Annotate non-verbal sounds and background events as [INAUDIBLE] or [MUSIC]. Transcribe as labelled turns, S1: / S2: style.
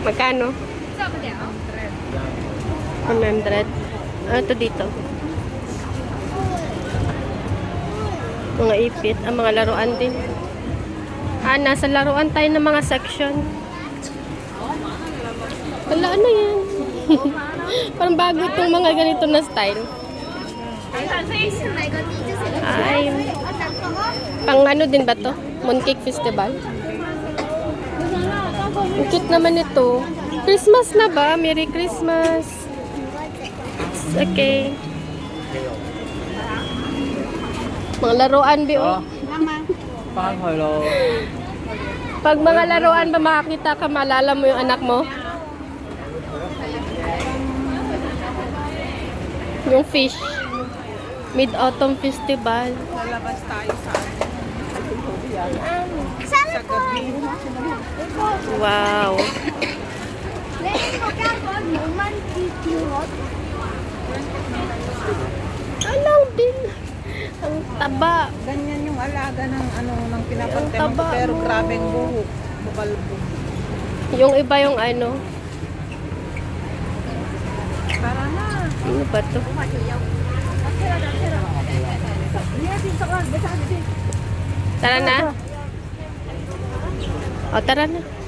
S1: Magkano? 100. Ano to dito? Mga ipit. Ang mga laruan din. Ah, nasa laruan tayo ng mga section. Wala, ano yan? [LAUGHS] Parang bago itong mga ganito na style. Ay, pang ano din ba to? Mooncake Festival? Ang cute naman ito. Christmas na ba? Merry Christmas. Okay. Mga laruan, Bi. Oh.
S2: Ah. Pag hello.
S1: Pag mga laruan ba makakita ka, malala mo yung anak mo? Yung fish. Mid-autumn festival.
S2: Lalabas tayo sa Sana po. Sa gabi.
S1: Wow. Alang din. Ang taba.
S2: Ganyan yung alaga ng ano ng ko
S1: taba
S2: pero
S1: mo.
S2: grabe ang buhok. Bukalbo.
S1: Yung iba yung ano.
S2: Tara na.
S1: Ano ba to? Tara na. O, tara na.